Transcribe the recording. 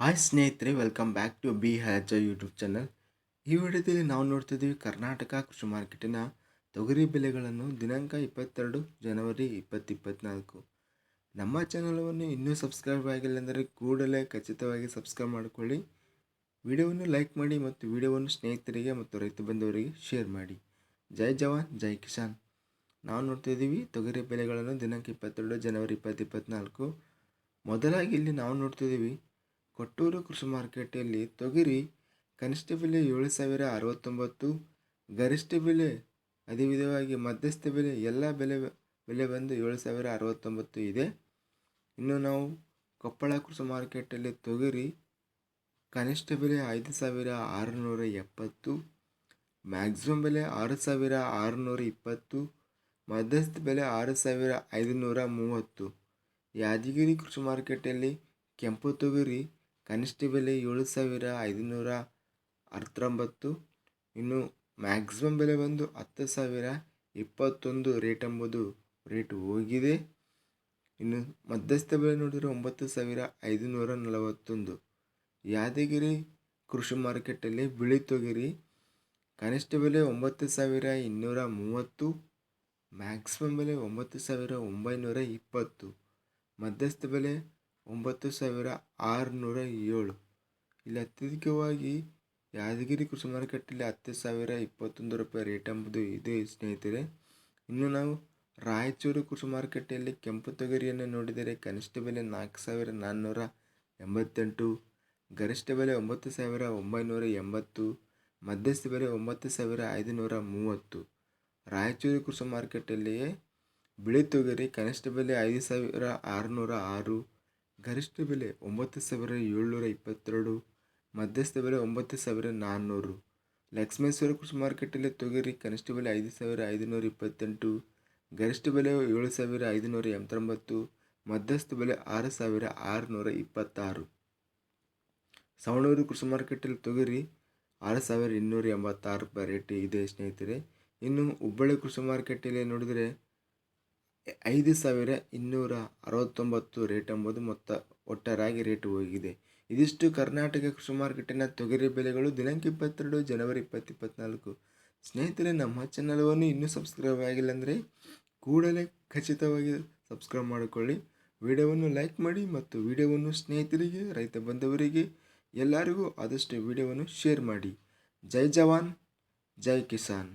Hi ಸ್ನೇಹಿತರೆ welcome back to B ಹ್ಯಾಚ YouTube channel ಈ ವಿಡಿಯೋದಲ್ಲಿ ನಾವು ನೋಡ್ತಿದ್ದೀವಿ ಕರ್ನಾಟಕ ಕೃಷಿ ಮಾರ್ಕೆಟಿನ ತೊಗರಿ ಬೆಲೆಗಳನ್ನು ದಿನಾಂಕ ಇಪ್ಪತ್ತೆರಡು ಜನವರಿ ಇಪ್ಪತ್ತಿಪ್ಪತ್ನಾಲ್ಕು. ನಮ್ಮ ಚಾನಲನ್ನು ಇನ್ನೂ ಸಬ್ಸ್ಕ್ರೈಬ್ ಆಗಿಲ್ಲ ಅಂದರೆ ಕೂಡಲೇ ಖಚಿತವಾಗಿ ಸಬ್ಸ್ಕ್ರೈಬ್ ಮಾಡಿಕೊಳ್ಳಿ. ವಿಡಿಯೋವನ್ನು ಲೈಕ್ ಮಾಡಿ ಮತ್ತು ವಿಡಿಯೋವನ್ನು ಸ್ನೇಹಿತರಿಗೆ ಮತ್ತು ರೈತ ಬಂಧುವರಿಗೆ ಶೇರ್ ಮಾಡಿ. ಜೈ ಜವಾನ್, ಜೈ ಕಿಸಾನ್. ನಾವು ನೋಡ್ತಿದ್ದೀವಿ ತೊಗರಿ ಬೆಲೆಗಳನ್ನು ದಿನಾಂಕ ಇಪ್ಪತ್ತೆರಡು ಜನವರಿ ಇಪ್ಪತ್ತಿಪ್ಪತ್ನಾಲ್ಕು. ಮೊದಲಾಗಿ ಇಲ್ಲಿ ನಾವು ನೋಡ್ತಿದ್ದೀವಿ ಕೊಟ್ಟೂರು ಕೃಷಿ ಮಾರ್ಕೆಟಲ್ಲಿ ತೊಗರಿ ಕನಿಷ್ಠ ಬೆಲೆ ಏಳು ಸಾವಿರ ಅರವತ್ತೊಂಬತ್ತು, ಗರಿಷ್ಠ ಬೆಲೆ ಅದೇ ವಿಧವಾಗಿ ಮಧ್ಯಸ್ಥ ಬೆಲೆ ಎಲ್ಲ ಬೆಲೆ ಬೆಲೆ ಬಂದು ಏಳು ಸಾವಿರ ಅರವತ್ತೊಂಬತ್ತು ಇದೆ. ಇನ್ನು ನಾವು ಕೊಪ್ಪಳ ಕೃಷಿ ಮಾರ್ಕೆಟಲ್ಲಿ ತೊಗರಿ ಕನಿಷ್ಠ ಬೆಲೆ ಐದು ಸಾವಿರ ಆರುನೂರ ಎಪ್ಪತ್ತು, ಮ್ಯಾಕ್ಸಿಮಮ್ ಬೆಲೆ ಆರು ಸಾವಿರ ಆರುನೂರ ಇಪ್ಪತ್ತು, ಮಧ್ಯಸ್ಥ ಬೆಲೆ ಆರು ಸಾವಿರ ಐದುನೂರ ಮೂವತ್ತು. ಯಾದಗಿರಿ ಕೃಷಿ ಮಾರ್ಕೆಟಲ್ಲಿ ಕೆಂಪು ತೊಗರಿ ಕನಿಷ್ಠ ಬೆಲೆ ಏಳು ಸಾವಿರ ಐದುನೂರ ಹತ್ತೊಂಬತ್ತು ಇನ್ನು ಮ್ಯಾಕ್ಸಿಮಮ್ ಬೆಲೆ ಬಂದು ಹತ್ತು ಸಾವಿರ ಇಪ್ಪತ್ತೊಂದು. ರೇಟ್ ಎಂಬುದು ರೇಟ್ ಹೋಗಿದೆ. ಇನ್ನು ಮಧ್ಯಸ್ಥ ಬೆಲೆ ನೋಡಿದರೆ ಒಂಬತ್ತು ಸಾವಿರ ಐದುನೂರ ನಲವತ್ತೊಂದು. ಯಾದಗಿರಿ ಕೃಷಿ ಮಾರ್ಕೆಟಲ್ಲಿ ಬಿಳಿ ತೊಗರಿ ಕನಿಷ್ಠ ಬೆಲೆ ಒಂಬತ್ತು ಸಾವಿರ ಇನ್ನೂರ ಮೂವತ್ತು. ಮ್ಯಾಕ್ಸಿಮಮ್ ಬೆಲೆ ಒಂಬತ್ತು ಸಾವಿರ ಒಂಬೈನೂರ ಇಪ್ಪತ್ತು. ಮಧ್ಯಸ್ಥ ಬೆಲೆ ಒಂಬತ್ತು ಸಾವಿರ ಆರುನೂರ ಏಳು. ಇಲ್ಲಿ ಅತ್ಯಧಿಕವಾಗಿ ಯಾದಗಿರಿ ಕೃಷಿ ಮಾರುಕಟ್ಟೆಯಲ್ಲಿ ಹತ್ತು ಸಾವಿರ ಇಪ್ಪತ್ತೊಂದು ರೂಪಾಯಿ ರೇಟ್ ಎಂಬುದು ಇದೆ, ಸ್ನೇಹಿತರೆ. ಇನ್ನು ನಾವು ರಾಯಚೂರು ಕೃಷಿ ಮಾರುಕಟ್ಟೆಯಲ್ಲಿ ಕೆಂಪು ತೊಗರಿಯನ್ನು ನೋಡಿದರೆ ಕನಿಷ್ಠ ಬೆಲೆ ನಾಲ್ಕು ಸಾವಿರ ನಾನ್ನೂರ ಎಂಬತ್ತೆಂಟು, ಗರಿಷ್ಠ ಬೆಲೆ ಒಂಬತ್ತು ಸಾವಿರ ಒಂಬೈನೂರ ಎಂಬತ್ತು, ಮಧ್ಯಸ್ಥ ಬೆಲೆ ಒಂಬತ್ತು ಸಾವಿರ ಐದುನೂರ ಮೂವತ್ತು. ರಾಯಚೂರು ಕೃಷಿ ಮಾರುಕಟ್ಟೆಯಲ್ಲಿಯೇ ಬಿಳಿ ತೊಗರಿ ಕನಿಷ್ಠ ಬೆಲೆ ಐದು ಸಾವಿರ ಆರುನೂರ ಆರು ಗರಿಷ್ಠ ಬೆಲೆ ಒಂಬತ್ತು ಸಾವಿರ ಏಳ್ನೂರ ಇಪ್ಪತ್ತೆರಡು, ಮಧ್ಯಸ್ಥ ಬೆಲೆ ಒಂಬತ್ತು ಸಾವಿರ ನಾನ್ನೂರು. ಲಕ್ಷ್ಮೇಶ್ವರ ಕೃಷಿ ಮಾರ್ಕೆಟಲ್ಲಿ ತೊಗರಿ ಕನಿಷ್ಠ ಬೆಲೆ ಐದು ಸಾವಿರ ಐದುನೂರ ಇಪ್ಪತ್ತೆಂಟು, ಗರಿಷ್ಠ ಬೆಲೆ ಏಳು ಸಾವಿರ ಐದುನೂರ ಎಂಬತ್ತೊಂಬತ್ತು, ಮಧ್ಯಸ್ಥ ಬೆಲೆ ಆರು ಸಾವಿರ ಆರುನೂರ ಇಪ್ಪತ್ತಾರು. ಸವಣೂರು ಕೃಷಿ ಮಾರ್ಕೆಟಲ್ಲಿ ತೊಗರಿ ಆರು ಸಾವಿರ ಇನ್ನೂರ ಎಂಬತ್ತಾರು ರೇಟ್ ಇದೆ ಸ್ನೇಹಿತರೆ. ಇನ್ನು ಹುಬ್ಬಳ್ಳಿ ಕೃಷಿ ಮಾರ್ಕೆಟಲ್ಲಿ ನೋಡಿದರೆ ಐದು ಸಾವಿರ ಇನ್ನೂರ ಅರವತ್ತೊಂಬತ್ತು ರೇಟ್ ಎಂಬುದು ಮೊತ್ತ ಒಟ್ಟಾರಾಗಿ ರೇಟ್ ಹೋಗಿದೆ. ಇದಿಷ್ಟು ಕರ್ನಾಟಕ ಕೃಷಿ ಮಾರುಕಟ್ಟೆನ ತೊಗರಿ ಬೆಲೆಗಳು ದಿನಾಂಕ ಇಪ್ಪತ್ತೆರಡು ಜನವರಿ ಇಪ್ಪತ್ತಿಪ್ಪತ್ನಾಲ್ಕು. ಸ್ನೇಹಿತರೆ, ನಮ್ಮ ಚಾನಲ್ವನ್ನು ಇನ್ನೂ ಸಬ್ಸ್ಕ್ರೈಬ್ ಆಗಿಲ್ಲ ಅಂದರೆ ಕೂಡಲೇ ಖಚಿತವಾಗಿ ಸಬ್ಸ್ಕ್ರೈಬ್ ಮಾಡಿಕೊಳ್ಳಿ. ವಿಡಿಯೋವನ್ನು ಲೈಕ್ ಮಾಡಿ ಮತ್ತು ವಿಡಿಯೋವನ್ನು ಸ್ನೇಹಿತರಿಗೆ, ರೈತ ಬಂಧುವರಿಗೆ, ಎಲ್ಲರಿಗೂ ಆದಷ್ಟು ವಿಡಿಯೋವನ್ನು ಶೇರ್ ಮಾಡಿ. ಜೈ ಜವಾನ್, ಜೈ ಕಿಸಾನ್.